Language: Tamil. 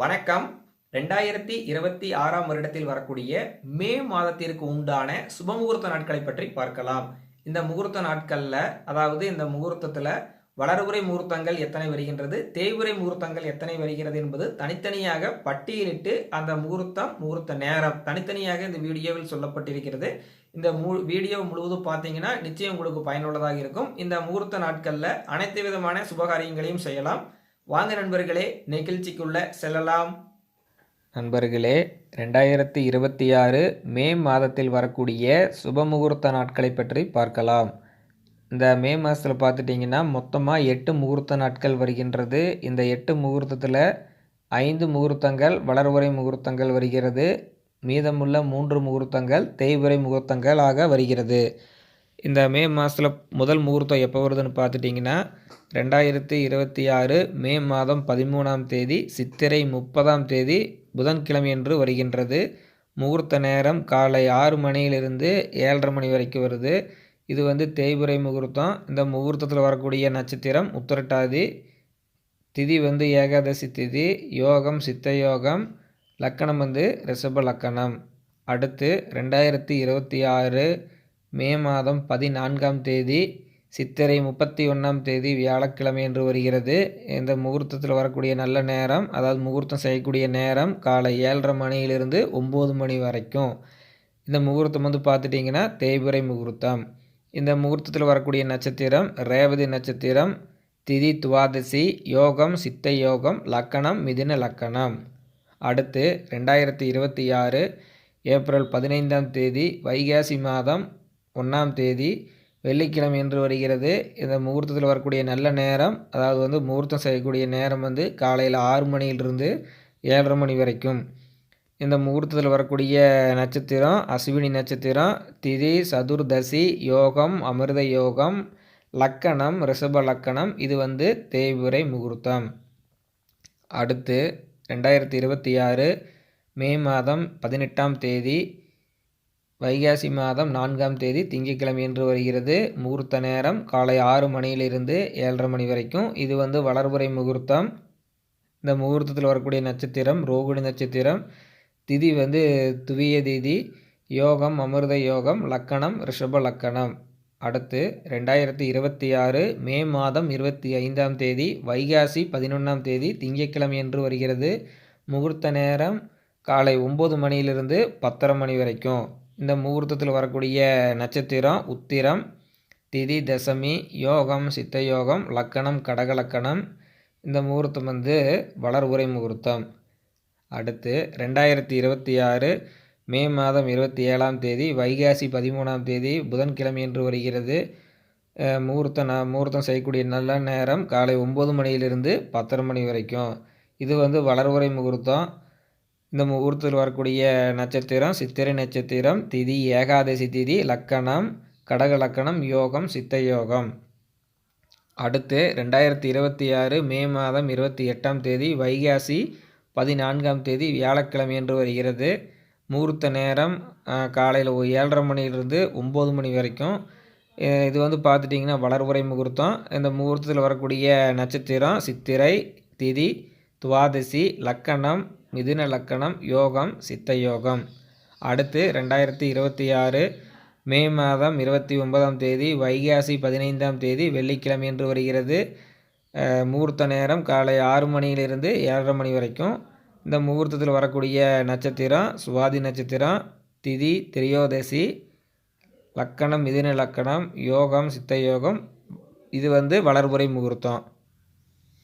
வணக்கம். ரெண்டாயிரத்தி இருபத்தி ஆறாம் வருடத்தில் வரக்கூடிய மே மாதத்திற்கு உண்டான சுபமுகூர்த்த நாட்களை பற்றி பார்க்கலாம். இந்த முகூர்த்த நாட்களில் அதாவது இந்த முகூர்த்தத்தில் வளர்வுரை முகூர்த்தங்கள் எத்தனை வருகின்றது தேய்வுரை முகூர்த்தங்கள் எத்தனை வருகிறது என்பது தனித்தனியாக பட்டியலிட்டு அந்த முகூர்த்தம் முகூர்த்த நேரம் தனித்தனியாக இந்த வீடியோவில் சொல்லப்பட்டிருக்கிறது. இந்த மு வீடியோ முழுவதும் பார்த்தீங்கன்னா நிச்சயம் உங்களுக்கு பயனுள்ளதாக இருக்கும். இந்த முகூர்த்த நாட்களில் அனைத்து விதமான சுபகாரியங்களையும் செய்யலாம். வாங்க நண்பர்களே நிகழ்ச்சிக்குள்ள செல்லலாம். நண்பர்களே ரெண்டாயிரத்தி இருபத்தி ஆறு மே மாதத்தில் வரக்கூடிய சுப முகூர்த்த நாட்களை பற்றி பார்க்கலாம். இந்த மே மாதத்தில் பார்த்துட்டிங்கன்னா மொத்தமாக எட்டு முகூர்த்த நாட்கள் வருகின்றது. இந்த எட்டு முகூர்த்தத்தில் ஐந்து முகூர்த்தங்கள் வளர்வுரை முகூர்த்தங்கள் வருகிறது. மீதமுள்ள மூன்று முகூர்த்தங்கள் தேய்வுரை ஆக வருகிறது. இந்த மே மாதத்தில் முதல் முகூர்த்தம் எப்போ வருதுன்னு பார்த்துட்டிங்கன்னா ரெண்டாயிரத்தி இருபத்தி ஆறு மே மாதம் பதிமூணாம் தேதி சித்திரை முப்பதாம் தேதி புதன்கிழமையன்று வருகின்றது. முகூர்த்த நேரம் காலை ஆறு மணியிலிருந்து ஏழரை மணி வரைக்கும் வருது. இது வந்து தேய்புரை முகூர்த்தம். இந்த முகூர்த்தத்தில் வரக்கூடிய நட்சத்திரம் உத்தரட்டாதி திதி வந்து ஏகாதசி திதி யோகம் சித்த யோகம் லக்கணம் வந்து ரிஷப லக்கணம். அடுத்து ரெண்டாயிரத்தி இருபத்தி ஆறு மே மாதம் பதினான்காம் தேதி சித்திரை முப்பத்தி ஒன்றாம் தேதி வியாழக்கிழமை என்று வருகிறது. இந்த முகூர்த்தத்தில் வரக்கூடிய நல்ல நேரம் அதாவது முகூர்த்தம் செய்யக்கூடிய நேரம் காலை ஏழரை மணியிலிருந்து ஒம்பது மணி வரைக்கும். இந்த முகூர்த்தம் வந்து பார்த்துட்டிங்கன்னா தேய்பிரை முகூர்த்தம். இந்த முகூர்த்தத்தில் வரக்கூடிய நட்சத்திரம் ரேவதி நட்சத்திரம் திதி துவாதசி யோகம் சித்த யோகம் லக்கணம் மிதின லக்கணம். அடுத்து ரெண்டாயிரத்தி இருபத்தி ஆறு ஏப்ரல் பதினைந்தாம் தேதி வைகாசி மாதம் ஒன்றாம் தேதி வெள்ளிக்கிழமை என்று வருகிறது. இந்த முகூர்த்தத்தில் வரக்கூடிய நல்ல நேரம் அதாவது வந்து முகூர்த்தம் செய்யக்கூடிய நேரம் வந்து காலையில் ஆறு மணியிலிருந்து ஏழரை மணி வரைக்கும். இந்த முகூர்த்தத்தில் வரக்கூடிய நட்சத்திரம் அஸ்வினி நட்சத்திரம் திதி சதுர்தசி யோகம் அமிர்த யோகம் லக்கணம் ரிஷப லக்கணம் இது வந்து தேய்புரை முகூர்த்தம். அடுத்து ரெண்டாயிரத்தி இருபத்தி ஆறு மே மாதம் பதினெட்டாம் தேதி வைகாசி மாதம் நான்காம் தேதி திங்கட்கிழமை என்று வருகிறது. முகூர்த்த நேரம் காலை ஆறு மணியிலிருந்து ஏழரை மணி வரைக்கும். இது வந்து வளர்புறை முகூர்த்தம். இந்த முகூர்த்தத்தில் வரக்கூடிய நட்சத்திரம் ரோகிணி நட்சத்திரம் திதி வந்து துவிய திதி யோகம் அமிர்த யோகம் லக்கணம் ரிஷப லக்கணம். அடுத்து ரெண்டாயிரத்தி இருபத்தி ஆறு மே மாதம் இருபத்தி ஐந்தாம் தேதி வைகாசி பதினொன்றாம் தேதி திங்கட்கிழமை என்று வருகிறது. முகூர்த்த நேரம் காலை ஒம்பது மணியிலிருந்து பத்தரை மணி வரைக்கும். இந்த முகூர்த்தத்தில் வரக்கூடிய நட்சத்திரம் உத்திரம் திதி தசமி யோகம் சித்த யோகம் லக்கணம் கடக லக்கணம் இந்த முகூர்த்தம் வந்து வளர்வுரை முகூர்த்தம். அடுத்து ரெண்டாயிரத்தி இருபத்தி ஆறு மே மாதம் இருபத்தி ஏழாம் தேதி வைகாசி பதிமூணாம் தேதி புதன்கிழமை என்று வருகிறது. முகூர்த்தம் ந முகூர்த்தம் செய்யக்கூடிய நல்ல நேரம் காலை ஒம்பது மணியிலிருந்து பத்தரை மணி வரைக்கும். இது வந்து வளர்வுரை முகூர்த்தம். இந்த முகூர்த்தத்தில் வரக்கூடிய நட்சத்திரம் சித்திரை நட்சத்திரம் திதி ஏகாதசி திதி லக்கணம் கடக லக்கணம் யோகம் சித்த யோகம். அடுத்து ரெண்டாயிரத்தி இருபத்தி ஆறு மே மாதம் இருபத்தி எட்டாம் தேதி வைகாசி பதினான்காம் தேதி வியாழக்கிழமை என்று வருகிறது. முகூர்த்த நேரம் காலையில் ஏழரை மணிலிருந்து ஒம்பது மணி வரைக்கும். இது வந்து பார்த்துட்டிங்கன்னா வளர்வுரை முகூர்த்தம். இந்த முகூர்த்தத்தில் வரக்கூடிய நட்சத்திரம் சித்திரை திதி துவாதசி லக்கணம் மிதுன லக்கணம் யோகம் சித்த யோகம். அடுத்து ரெண்டாயிரத்தி இருபத்தி ஆறு மே மாதம் இருபத்தி ஒன்பதாம் தேதி வைகாசி பதினைந்தாம் தேதி வெள்ளிக்கிழமை என்று வருகிறது. முகூர்த்த நேரம் காலை ஆறு மணியிலிருந்து ஏழரை மணி வரைக்கும். இந்த முகூர்த்தத்தில் வரக்கூடிய நட்சத்திரம் சுவாதி நட்சத்திரம் திதி திரியோதசி லக்கணம் மிதின லக்கணம் யோகம் சித்த யோகம். இது வந்து வளர்புரை முகூர்த்தம்.